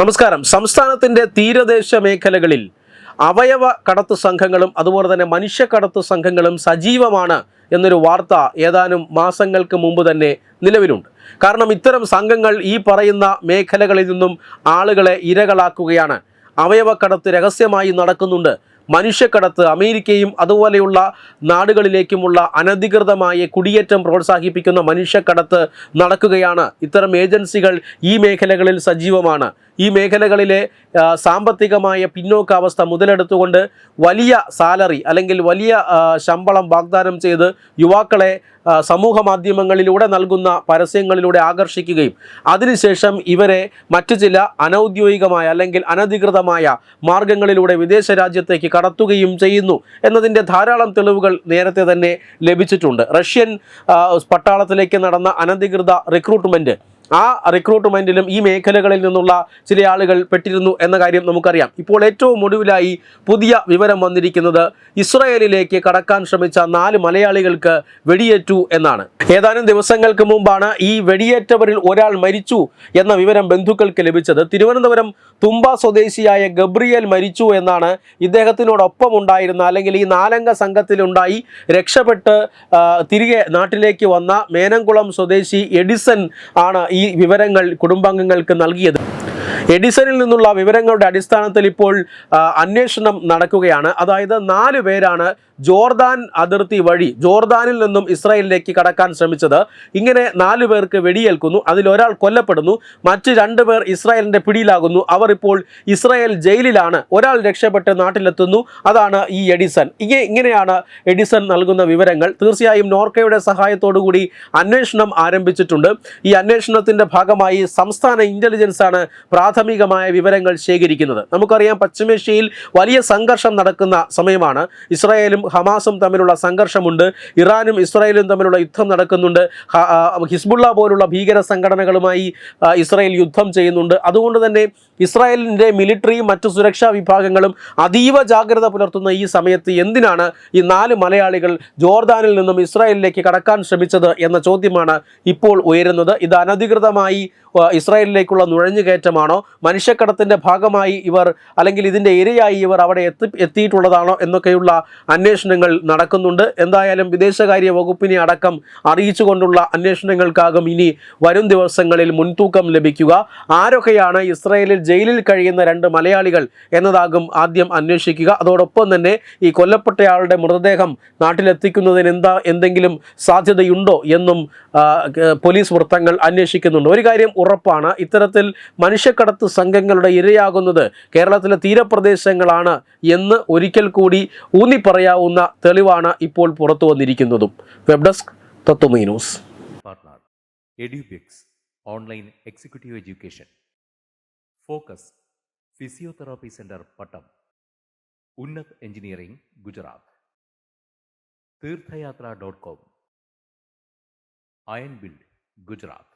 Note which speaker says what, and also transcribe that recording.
Speaker 1: നമസ്കാരം. സംസ്ഥാനത്തിന്റെ തീരദേശ മേഖലകളിൽ അവയവ കടത്ത് സംഘങ്ങളും അതുപോലെ തന്നെ മനുഷ്യ കടത്ത് സംഘങ്ങളും സജീവമാണ് എന്നൊരു വാർത്ത ഏതാനും മാസങ്ങൾക്ക് മുമ്പ് തന്നെ നിലവിലുണ്ട്. കാരണം ഇത്തരം സംഘങ്ങൾ ഈ പറയുന്ന മേഖലകളിൽ നിന്നും ആളുകളെ ഇരകളാക്കുകയാണ്. അവയവ കടത്ത് രഹസ്യമായി നടക്കുന്നുണ്ട്. മനുഷ്യക്കടത്ത് അമേരിക്കയും അതുപോലെയുള്ള നാടുകളിലേക്കുമുള്ള അനധികൃതമായ കുടിയേറ്റം പ്രോത്സാഹിപ്പിക്കുന്ന മനുഷ്യക്കടത്ത് നടക്കുകയാണ്. ഇത്തരം ഏജൻസികൾ ഈ മേഖലകളിൽ സജീവമാണ്. ഈ മേഖലകളിലെ സാമ്പത്തികമായ പിന്നോക്കാവസ്ഥ മുതലെടുത്തുകൊണ്ട് വലിയ സാലറി അല്ലെങ്കിൽ വലിയ ശമ്പളം വാഗ്ദാനം ചെയ്ത് യുവാക്കളെ സമൂഹ മാധ്യമങ്ങളിലൂടെ നൽകുന്ന പരസ്യങ്ങളിലൂടെ ആകർഷിക്കുകയും അതിനുശേഷം ഇവരെ മറ്റു ചില അനൗദ്യോഗികമായ അല്ലെങ്കിൽ അനധികൃതമായ മാർഗങ്ങളിലൂടെ വിദേശ രാജ്യത്തേക്ക് കടത്തുകയും ചെയ്യുന്നു എന്നതിന്റെ ധാരാളം തെളിവുകൾ നേരത്തെ തന്നെ ലഭിച്ചിട്ടുണ്ട്. റഷ്യൻ പട്ടാളത്തിലേക്ക് നടന്ന അനധികൃത റിക്രൂട്ട്മെന്റ് ആ റിക്രൂട്ട്മെന്റിലും ഈ മേഖലകളിൽ നിന്നുള്ള ചില ആളുകൾ പെട്ടിരുന്നു എന്ന കാര്യം നമുക്കറിയാം. ഇപ്പോൾ ഏറ്റവും ഒടുവിലായി പുതിയ വിവരം വന്നിരിക്കുന്നത് ഇസ്രയേലിലേക്ക് കടക്കാൻ ശ്രമിച്ച നാല് മലയാളികൾക്ക് വെടിയേറ്റു എന്നാണ്. ഏതാനും ദിവസങ്ങൾക്ക് മുമ്പാണ് ഈ വെടിയേറ്റവരിൽ ഒരാൾ മരിച്ചു എന്ന വിവരം ബന്ധുക്കൾക്ക് ലഭിച്ചത്. തിരുവനന്തപുരം തുമ്പ സ്വദേശിയായ ഗബ്രിയേൽ മരിച്ചു എന്നാണ് ഇദ്ദേഹത്തിനോടൊപ്പം ഉണ്ടായിരുന്ന അല്ലെങ്കിൽ ഈ നാലംഗ സംഘത്തിലുണ്ടായി രക്ഷപ്പെട്ട് തിരികെ നാട്ടിലേക്ക് വന്ന മേനംകുളം സ്വദേശി എഡിസൺ ആണ് ഈ വിവരങ്ങൾ കുടുംബാംഗങ്ങൾക്ക് നൽകിയത്. എഡിസണിൽ നിന്നുള്ള വിവരങ്ങളുടെ അടിസ്ഥാനത്തിൽ ഇപ്പോൾ അന്വേഷണം നടക്കുകയാണ്. അതായത് നാല് പേരാണ് ജോർദാൻ അതിർത്തി വഴി ജോർദാനിൽ നിന്നും ഇസ്രായേലിലേക്ക് കടക്കാൻ ശ്രമിച്ചത്. ഇങ്ങനെ നാല് പേർക്ക് വെടിയേൽക്കുന്നു. അതിലൊരാൾ കൊല്ലപ്പെടുന്നു. മറ്റ് രണ്ട് പേർ ഇസ്രായേലിന്റെ പിടിയിലാകുന്നു. അവർ ഇപ്പോൾ ഇസ്രായേൽ ജയിലിലാണ്. ഒരാൾ രക്ഷപ്പെട്ട് നാട്ടിലെത്തുന്നു. അതാണ് ഈ എഡിസൺ. ഇങ്ങനെ ഇങ്ങനെയാണ് എഡിസൺ നൽകുന്ന വിവരങ്ങൾ. തീർച്ചയായും നോർക്കയുടെ കൂടി അന്വേഷണം ആരംഭിച്ചിട്ടുണ്ട്. ഈ അന്വേഷണത്തിന്റെ ഭാഗമായി സംസ്ഥാന ഇന്റലിജൻസാണ് ആണ് പ്രാഥമികമായ വിവരങ്ങൾ ശേഖരിക്കുന്നത്. നമുക്കറിയാം പശ്ചിമേഷ്യയിൽ വലിയ സംഘർഷം നടക്കുന്ന സമയമാണ്. ഇസ്രായേലും ഹമാസും തമ്മിലുള്ള സംഘർഷമുണ്ട്. ഇറാനും ഇസ്രായേലും തമ്മിലുള്ള യുദ്ധം നടക്കുന്നുണ്ട്. ഹിസ്ബുള്ള പോലുള്ള ഭീകര സംഘടനകളുമായി ഇസ്രായേൽ യുദ്ധം ചെയ്യുന്നുണ്ട്. അതുകൊണ്ട് തന്നെ ഇസ്രായേലിന്റെ മിലിറ്ററിയും മറ്റു സുരക്ഷാ വിഭാഗങ്ങളും അതീവ ജാഗ്രത പുലർത്തുന്ന ഈ സമയത്ത് എന്തിനാണ് ഈ നാല് മലയാളികൾ ജോർദാനിൽ നിന്നും ഇസ്രായേലിലേക്ക് കടക്കാൻ ശ്രമിച്ചത് എന്ന ചോദ്യമാണ് ഇപ്പോൾ ഉയരുന്നത്. ഇത് അനധികൃതമായി ഇസ്രായേലിലേക്കുള്ള നുഴഞ്ഞുകയറ്റമാണോ? മനുഷ്യക്കടത്തിന്റെ ഭാഗമായി ഇവർ അല്ലെങ്കിൽ ഇതിന്റെ ഇരയായി ഇവർ അവിടെ എത്തി എത്തിയിട്ടുള്ളതാണോ എന്നൊക്കെയുള്ള അന്വേഷണങ്ങൾ നടക്കുന്നുണ്ട്. എന്തായാലും വിദേശകാര്യ വകുപ്പിനെ അടക്കം അറിയിച്ചുകൊണ്ടുള്ള അന്വേഷണങ്ങൾക്കാകും ഇനി വരും ദിവസങ്ങളിൽ മുൻതൂക്കം ലഭിക്കുക. ആരൊക്കെയാണ് ഇസ്രായേലിൽ ജയിലിൽ കഴിയുന്ന രണ്ട് മലയാളികൾ എന്നതാകും ആദ്യം അന്വേഷിക്കുക. അതോടൊപ്പം തന്നെ ഈ കൊല്ലപ്പെട്ടയാളുടെ മൃതദേഹം നാട്ടിലെത്തിക്കുന്നതിന് എന്താ എന്തെങ്കിലും സാധ്യതയുണ്ടോ എന്നും പോലീസ് വൃത്തങ്ങൾ അന്വേഷിക്കുന്നുണ്ട്. ഒരു കാര്യം ഉറപ്പാണ്. ഇത്തരത്തിൽ മനുഷ്യക്കടത്ത് സംഘങ്ങളുടെ ഇരയാകുന്നത് കേരളത്തിലെ തീരപ്രദേശങ്ങളാണ് എന്ന് ഒരിക്കൽ കൂടി ഊന്നി പറയാവുന്ന തെളിവാണ് ഇപ്പോൾ പുറത്തു വന്നിരിക്കുന്നതും. Web desk Tatvamayi news.
Speaker 2: Executive education. Focus physiotherapy center Pattom. Unnat engineering Gujarat. Theerthayathra dot com. Iron build Gujarat.